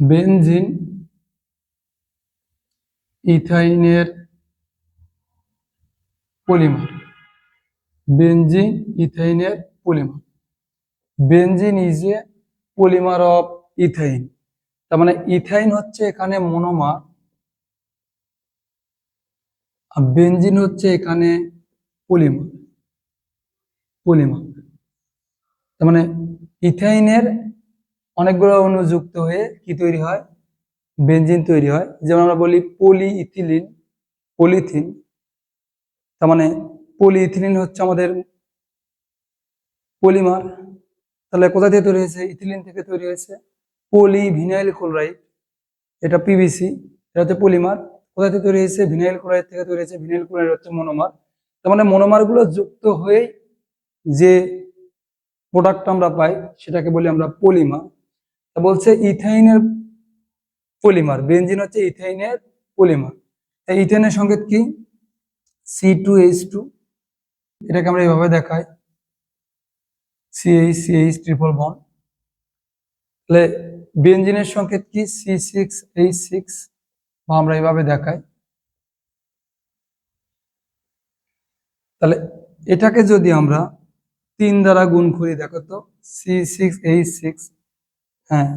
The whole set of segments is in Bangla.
বেনজিন, ইথাইনের polymer. Benzene, ইথাইনের polymer. Benzene is a polymer of ethyne তার মানে ইথাইন হচ্ছে এখানে মনোমার আর বেনজিন হচ্ছে এখানে পলিমার পলিমার। তার মানে ইথাইনের অনেকগুলো অণু যুক্ত হয়ে কি তৈরি হয়? বেনজিন তৈরি হয়। যেমন আমরা বলি পলি ইথিলিন পলিথিন। তার মানে পলি ইথিলিন হচ্ছে আমাদের পলিমার। তাহলে কোথা থেকে তৈরি হয়েছে? ইথিলিন থেকে তৈরি হয়েছে। Poly vinyl chloride. এটা পিভিসি। এটা হচ্ছে পলিমার। কোথা থেকে তৈরি হয়েছে? ভিনাইল ক্লোরাইড থেকে তৈরি হয়েছে। ভিনাইল ক্লোরাইড হচ্ছে মনোমার। তার মানে মনোমারগুলো যুক্ত হয়ে যে প্রোডাক্ট আমরা পাই, সেটাকে বলি আমরা পলিমার। তা বলছে ইথাইনের পলিমার বেঞ্জিন হচ্ছে ইথাইনের পলিমার। এই ইথাইনের সংকেত কি? সি টু এইচ টু এটাকে আমরা এইভাবে দেখাই। সিএইচ সিএইচ ট্রিপল বন তাহলে বেনজিনের সংকেত কি? সি সিক্স এইচ সিক্স বা আমরা এইভাবে দেখাই। তাহলে এটাকে যদি আমরা তিন দ্বারা গুণ করি, দেখো তো সি সিক্স এইচ সিক্স হ্যাঁ।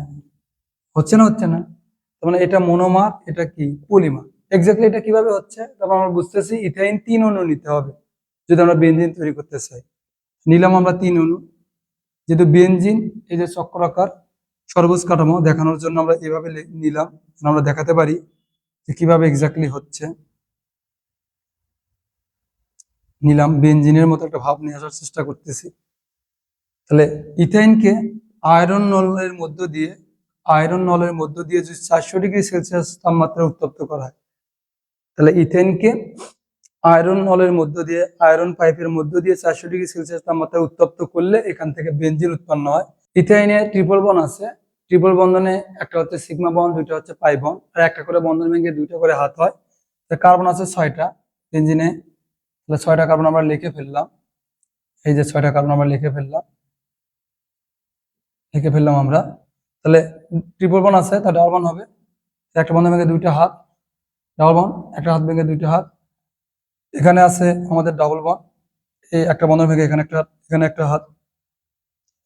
হচ্ছে না হচ্ছে না? তার মানে এটা মনোমার এটা কি? পলিমার এক্স্যাক্টলি এটা কীভাবে হচ্ছে? তারপর আমরা বুঝতেছি ইথাইন তিন অণু নিতে হবে, যদি আমরা বেঞ্জিন তৈরি করতে চাই। নিলাম আমরা তিন অণু। যেহেতু বেঞ্জিন এই যে চক্রাকার সর্বোচ্চ কাঠামো দেখানোর জন্য আমরা এভাবে নিলাম আমরা দেখাতে পারি যে কীভাবে এক্স্যাক্টলি হচ্ছে। নিলাম বেঞ্জিনের মতো একটা ভাব নিয়ে আসার চেষ্টা করতেছি। তাহলে ইথাইনকে আয়রন নলের মধ্য দিয়ে, আয়রন নলের মধ্য দিয়ে যদি চারশো ডিগ্রি সেলসিয়াস তাপমাত্রা উত্তপ্ত করা হয়, তাহলে ইথেনকে আয়রন নলের মধ্য দিয়ে, আয়রন পাইপের মধ্য দিয়ে চারশো ডিগ্রি সেলসিয়াস তাপমাত্রা উত্তপ্ত করলে এখান থেকে বেনজিন উৎপন্ন হয়। ইথাইনে ট্রিপল বন আছে। ট্রিপল বন্ধনে একটা হচ্ছে সিগমা বন দুইটা হচ্ছে পাই বন আর একটা করে বন্ধন ভেঙে দুইটা করে হাত হয়। কার্বন আছে ছয়টা বেনজিনে। তাহলে ছয়টা কার্বন আমরা লিখে ফেললাম। এই যে ছয়টা কার্বন আমরা লিখে ফেললাম। লিখে ফেললাম আমরা। তাহলে ট্রিপল বন আছে তা ডাবল বন হবে। একটা বন্ধন ভেঙে দুইটা হাত ডাবল বন একটা হাত ভেঙে দুইটা হাত। এখানে আছে আমাদের ডাবল বন এই একটা বন্ধন ভেঙে এখানে একটা এখানে একটা হাত।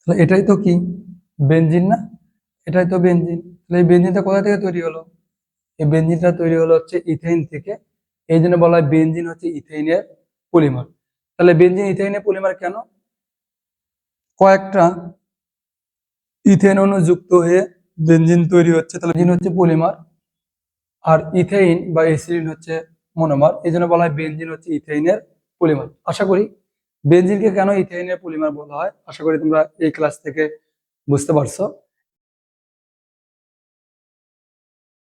তাহলে এটাই তো কি? বেঞ্জিন না? এটাই তো বেঞ্জিন তাহলে এই বেঞ্জিনটা কোথা থেকে তৈরি হলো? এই বেঞ্জিনটা তৈরি হলো হচ্ছে ইথেইন থেকে। এই জন্য বলা হয় বেঞ্জিন হচ্ছে ইথেইনের পলিমার তাহলে বেঞ্জিন ইথেইনের পলিমার কেন? কয়েকটা ইথেন অণু যুক্ত হয়ে বেঞ্জিন তৈরি হচ্ছে, তাহলে বেঞ্জিন হচ্ছে পলিমার, আর ইথেইন বা এসিলিন হচ্ছে মনোমার। এই জন্য বলা হয় বেঞ্জিন হচ্ছে ইথেইনের পলিমার। আশা করি বেঞ্জিনকে কেন ইথেইনের পলিমার বলা হয়? আশা করি তোমরা এই ক্লাস থেকে বুঝতে পারছ।